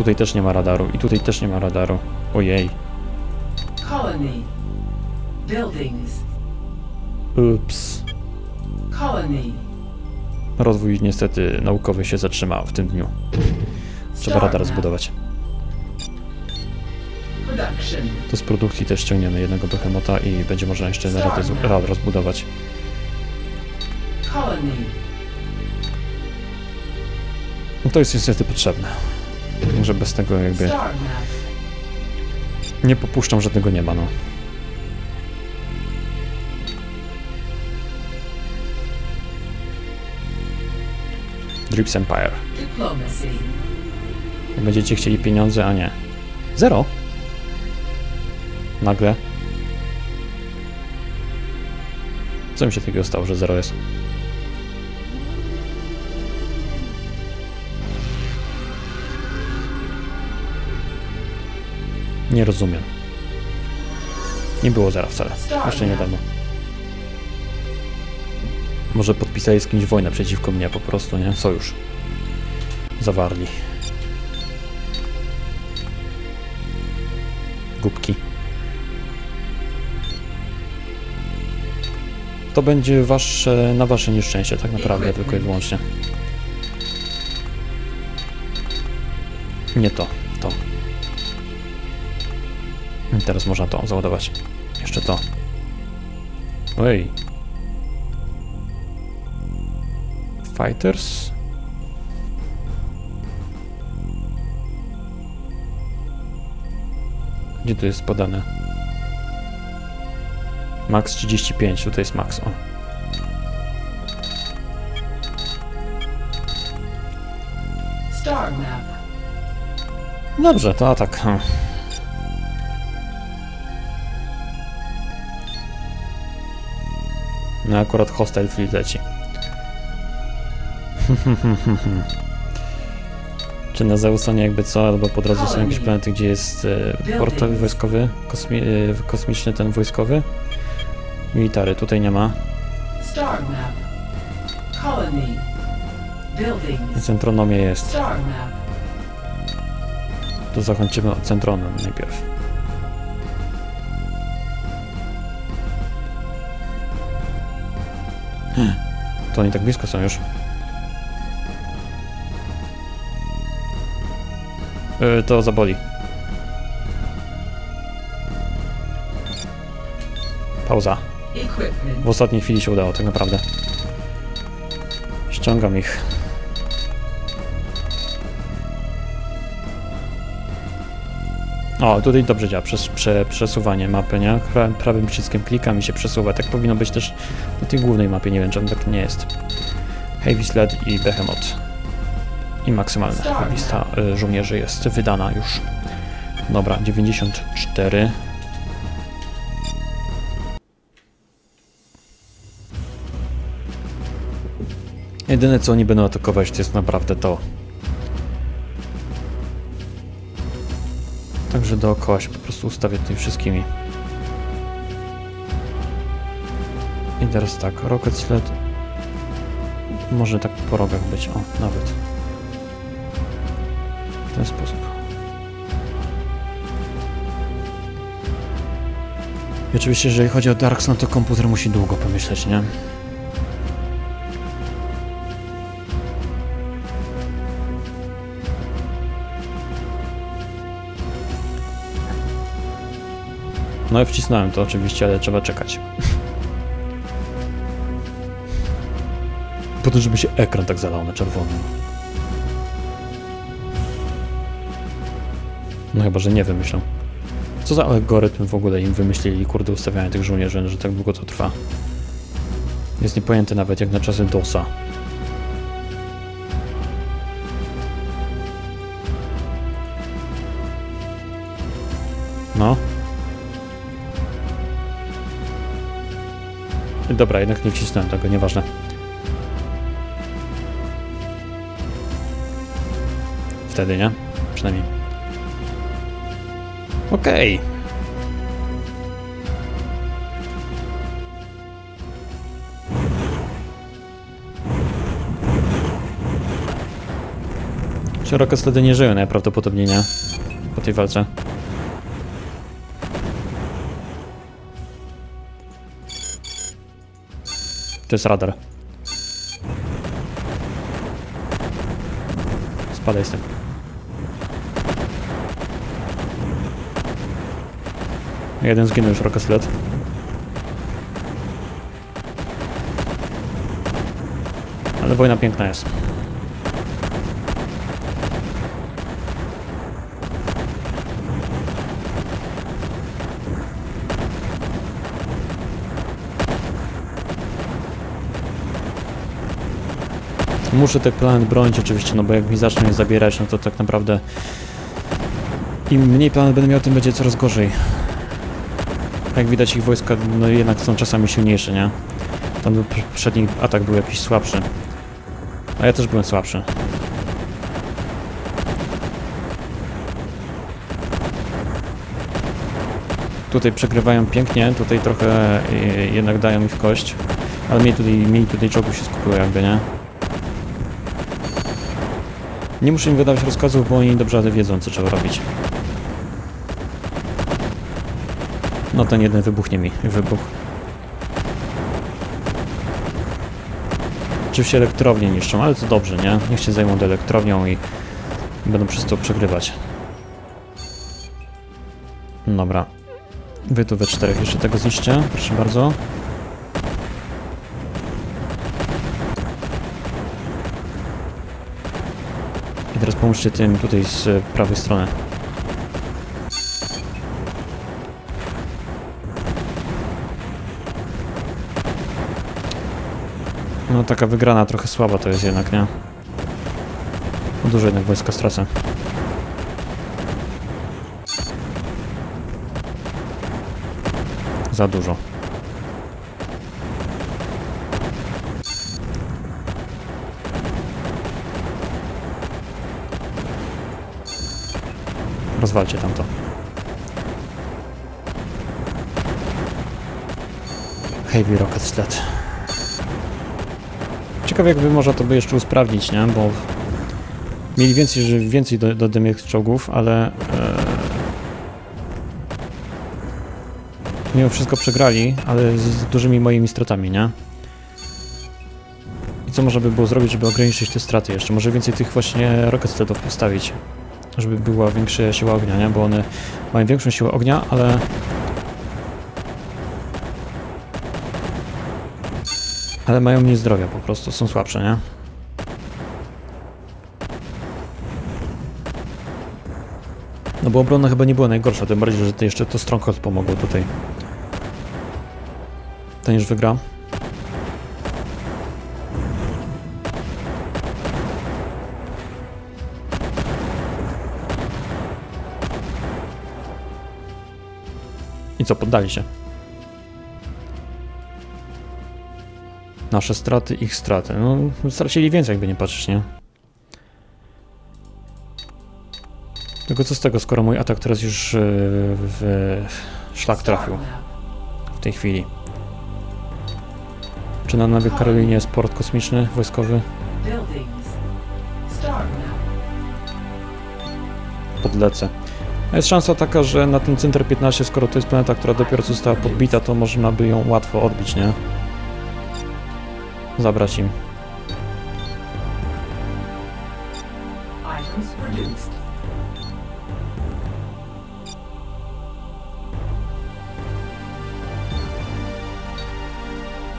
Tutaj też nie ma radaru i tutaj też nie ma radaru. Ojej. Colony. Buildings. Ups. Colony. Rozwój niestety naukowy się zatrzymał w tym dniu. Trzeba radar zbudować. To z produkcji też ściągniemy jednego behemota i będzie można jeszcze radar, zbudować. No to jest niestety potrzebne. Że bez tego jakby nie popuszczam, że tego nie ma, no. Drips Empire. Będziecie chcieli pieniądze, a nie. Zero. Nagle. Co mi się takiego stało, że zero jest? Nie rozumiem. Nie było zera wcale. Jeszcze niedawno. Może podpisali z kimś wojnę przeciwko mnie po prostu, nie? Sojusz. Zawarli. Głupki. To będzie wasze, na wasze nieszczęście, tak naprawdę, tylko i wyłącznie. Nie to. I teraz można to załadować. Jeszcze to. Oj. Fighters? Gdzie tu jest podane? Max 35, tutaj jest max, o. Star map. Dobrze, to atak. No akurat Hostile Fleet leci. Czy na Zeusonie jakby co, albo po drodze są jakieś planety, gdzie jest e, port wojskowy, kosmi e, kosmiczny ten wojskowy? Military, tutaj nie ma. Centronomie jest. To zakończymy od Centronem najpierw. To oni tak blisko są już. Yy, to zaboli. Pauza. W ostatniej chwili się udało, tak naprawdę. Ściągam ich. O, tutaj dobrze działa przez prze, przesuwanie mapy, nie? Pra, prawym przyciskiem klikam i się przesuwa. Tak powinno być też tej głównej mapie, nie wiem czemu tak nie jest. Heavy Sled i Behemoth. I maksymalna lista y, żołnierzy jest wydana już. Dobra, 94. Jedyne co oni będą atakować to jest naprawdę to. Także dookoła się po prostu ustawię tymi wszystkimi. Teraz tak, Rocket Sled może tak po rogach być, o, nawet. W ten sposób. I oczywiście, jeżeli chodzi o Darks, no to komputer musi długo pomyśleć, nie? No i wcisnąłem to oczywiście, ale trzeba czekać. Po to, żeby się ekran tak zalał na czerwonym. No chyba, że nie wymyślą. Co za algorytm w ogóle im wymyślili, kurde, ustawianie tych żołnierzy, że tak długo to trwa. Jest niepojęty nawet jak na czasy DOSa. No. Dobra, jednak nie wcisnąłem tego, nieważne. Wtedy, nie? Przynajmniej. Okej. Czy Rocket wtedy nie żyją najprawdopodobniej, nie? Po tej walce. To jest radar. Spadaj z tym. Jeden zginął już Rocket Sled. Ale wojna piękna jest. Muszę ten planet bronić oczywiście, no bo jak mi zaczną je zabierać, no to tak naprawdę im mniej planet będę miał, tym będzie coraz gorzej. Jak widać ich wojska, no jednak są czasami silniejsze, nie? Tam był pr- przedni atak był jakiś słabszy. A ja też byłem słabszy. Tutaj przegrywają pięknie, tutaj trochę y, jednak dają mi w kość. Ale mniej tutaj, mniej tutaj czołgów się skupiło jakby, nie? Nie muszę im wydawać rozkazów, bo oni dobrze wiedzą, co trzeba robić. No ten jeden wybuchnie mi. Wybuch. Oczywiście elektrownię niszczą, ale to dobrze, nie? Niech się zajmą elektrownią i będą przez to przegrywać. Dobra. Wy tu we czterech jeszcze tego zniszczcie, proszę bardzo. I teraz pomóżcie tym tutaj z e, prawej strony. No taka wygrana trochę słaba to jest jednak, nie? No, Dużo jednak wojska stracę. Za dużo. Rozwalcie tamto. Heavy Rocket Sled. Ciekawe jakby można to by jeszcze usprawnić, nie? Bo mieli więcej, więcej do, do dymnych czołgów, ale e, mimo wszystko przegrali, ale z, z dużymi moimi stratami, nie? I co można by było zrobić, żeby ograniczyć te straty jeszcze? Może więcej tych właśnie rocket sledów postawić, żeby była większa siła ognia, nie? Bo one mają większą siłę ognia, ale Ale mają mniej zdrowia po prostu, są słabsze, nie? No bo obrona chyba nie była najgorsza, tym bardziej, że to jeszcze to Stronghold pomogło tutaj. Ten już wygra. I co, poddali się? Nasze straty, ich straty. No, stracili więcej, jakby nie patrzeć, nie? Tylko co z tego, skoro mój atak teraz już yy, w szlak trafił w tej chwili. Czy na Nowej Karolinie jest port kosmiczny, wojskowy? Podlecę. Jest szansa taka, że na tym Center 15, skoro to jest planeta, która dopiero została podbita, to można by ją łatwo odbić, nie? Zabrać im.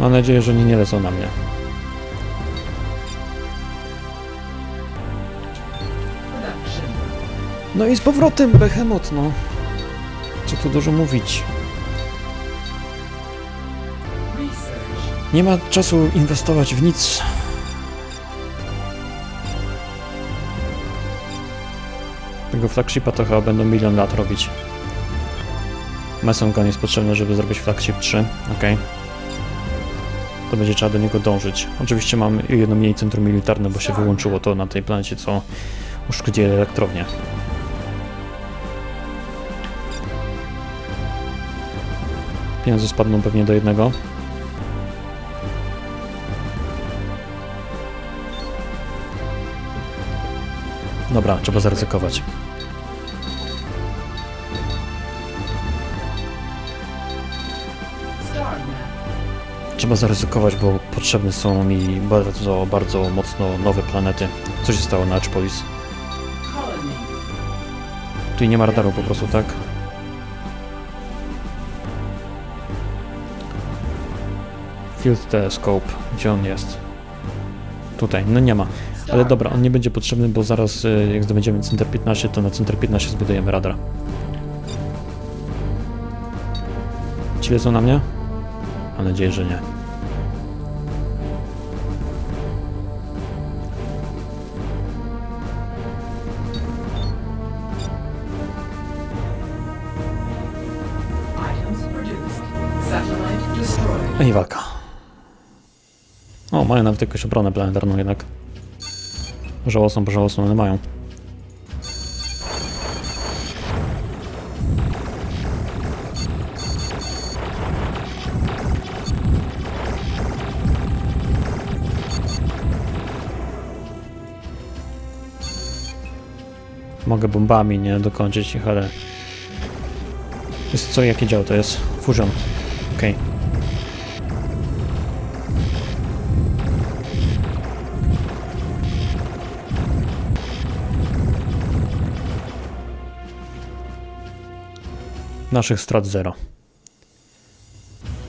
Mam nadzieję, że nie lecą na mnie. No i z powrotem Behemoth, no. Co tu dużo mówić. Nie ma czasu inwestować w nic. Tego flagshipa to chyba będą milion lat robić. Mason Gun jest potrzebny, żeby zrobić flagship 3, ok. To będzie trzeba do niego dążyć. Oczywiście mam jedno mniej centrum militarne, bo się wyłączyło to na tej planecie, co uszkodziło elektrownię. Pieniądze spadną pewnie do jednego. Dobra, trzeba zaryzykować. Trzeba zaryzykować, bo potrzebne są mi bardzo, bardzo mocno nowe planety. Co się stało na? Colony. Tu nie ma radaru po prostu, tak? Field Telescope. Gdzie on jest? Tutaj. No nie ma. Ale dobra, on nie będzie potrzebny, bo zaraz y, jak zdobędziemy Center 15, to na Center 15 zbudujemy radar. Ci lecą na mnie? Mam nadzieję, że nie. No i walka. O, mają nawet jakąś obronę planetarną jednak. Żałosną, żałosną, ale mają. Mogę bombami nie dokończyć ich, ale... Jest co, jakie dział to jest? Fusion. Okej. Naszych strat zero.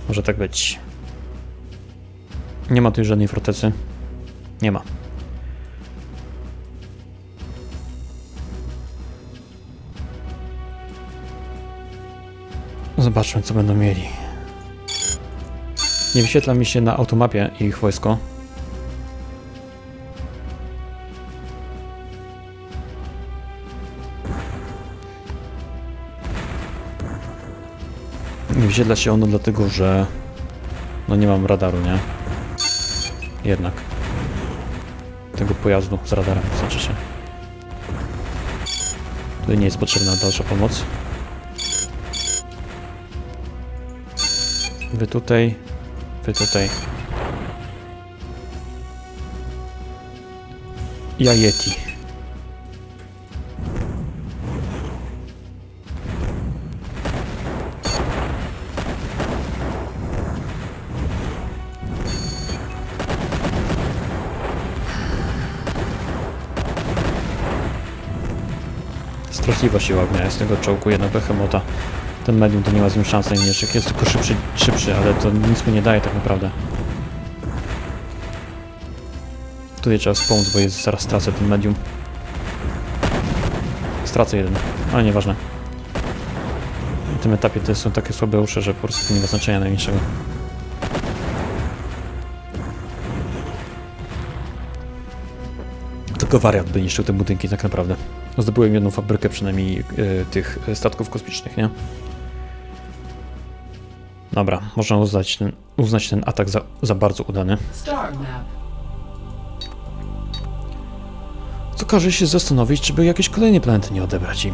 Może tak być. Nie ma tu już żadnej fortecy. Nie ma. Zobaczmy, co będą mieli. Nie wyświetla mi się na automapie ich wojsko. Nie wyświetla się ono dlatego, że no nie mam radaru, nie? Jednak. Tego pojazdu z radarem, znaczy się. Tutaj nie jest potrzebna dalsza pomoc. Wy tutaj, wy tutaj. Ja Yeti. Straszliwa siła ognia jest tego czołgu jednak Behemota. Ten medium to nie ma z nim szans najmniejszych. Jest tylko szybszy, szybszy, ale to nic mu nie daje tak naprawdę. Tutaj trzeba wspomóc, bo jest, zaraz stracę ten medium. Stracę jeden, ale nieważne. Na tym etapie to są takie słabe usze, że po prostu to nie ma znaczenia najmniejszego. Tylko wariant by niszczył te budynki tak naprawdę. Zdobyłem jedną fabrykę przynajmniej y, tych y, statków kosmicznych, nie? Dobra, można uznać ten, uznać ten atak za, za bardzo udany. Co każe się zastanowić, czy by jakieś kolejne planety nie odebrać im.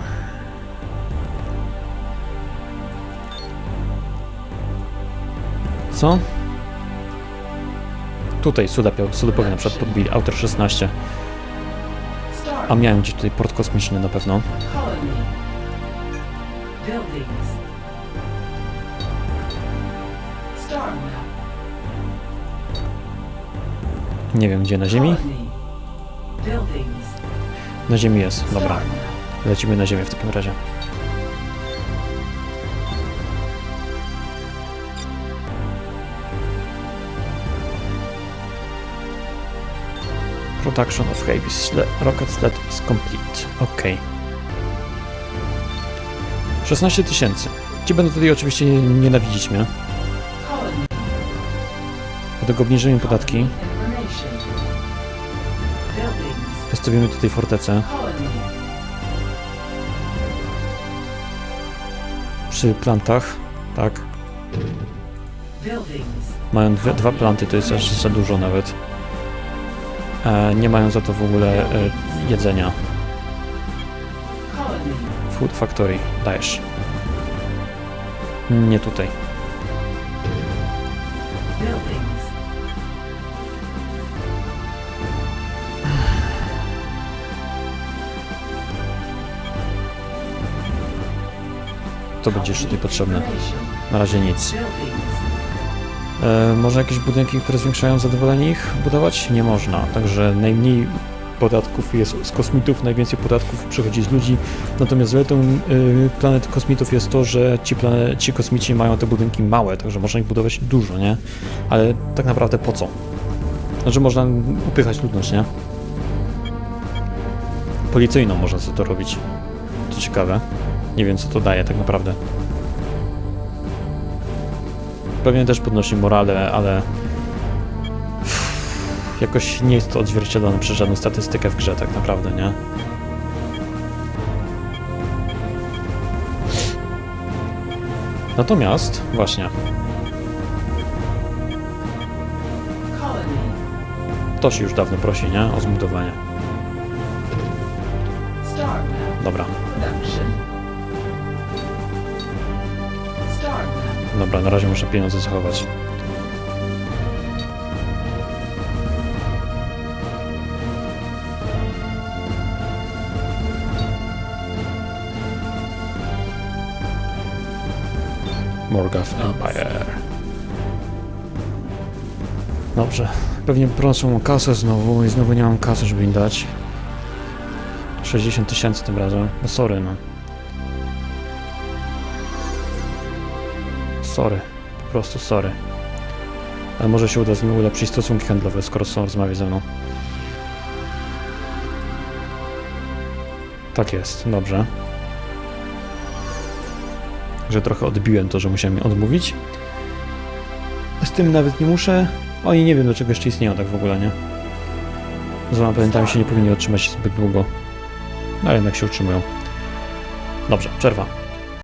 Co? Tutaj Sudapio- Sudapowie na przykład podbili Outer 16, Star a miałem gdzieś tutaj port kosmiczny na pewno. Nie wiem gdzie, na Ziemi? Na Ziemi jest, dobra. Lecimy na Ziemię w takim razie. Production of heavy rocket sled is complete. Ok. 16 tysięcy. Ci będą tutaj oczywiście nienawidzić mnie. Dlatego obniżymy podatki. Wystawimy tutaj fortecę. Przy plantach. Tak. Mają dwie, dwa planty, to jest aż za dużo nawet. E, nie mają za to w ogóle e, jedzenia. Food Factory, dajesz. Nie tutaj. To będzie jeszcze tutaj potrzebne. Na razie nic. E, można jakieś budynki, które zwiększają zadowolenie ich budować? Nie można. Także najmniej podatków jest z kosmitów, najwięcej podatków przychodzi z ludzi. Natomiast zaletą y, planet kosmitów jest to, że ci, plane, ci kosmici mają te budynki małe, także można ich budować dużo, nie? Ale tak naprawdę po co? Znaczy można upychać ludność, nie? Policyjną można sobie to robić. To ciekawe. Nie wiem co to daje tak naprawdę. Pewnie też podnosi morale, ale jakoś nie jest to odzwierciedlone przez żadną statystykę w grze tak naprawdę, nie? Natomiast, właśnie, to się już dawno prosi, nie? O zbudowanie. Dobra, dobra, na razie muszę pieniądze zachować. Morgoth Empire. Dobrze, pewnie proszą o kasę znowu i znowu nie mam kasy, żeby im dać. 60 tysięcy tym razem. No sorry, no. Sorry, po prostu sorry. Ale może się uda z nimi ulepszyć stosunki handlowe, skoro chcą rozmawiać ze mną. Tak jest, dobrze. Że trochę odbiłem to, że musiałem odmówić. Z tym nawet nie muszę. Oni nie wiem do czego jeszcze istnieją tak w ogóle, nie? Z dwoma planetami się nie powinni otrzymać zbyt długo. No ale jednak się utrzymują. Dobrze, przerwa.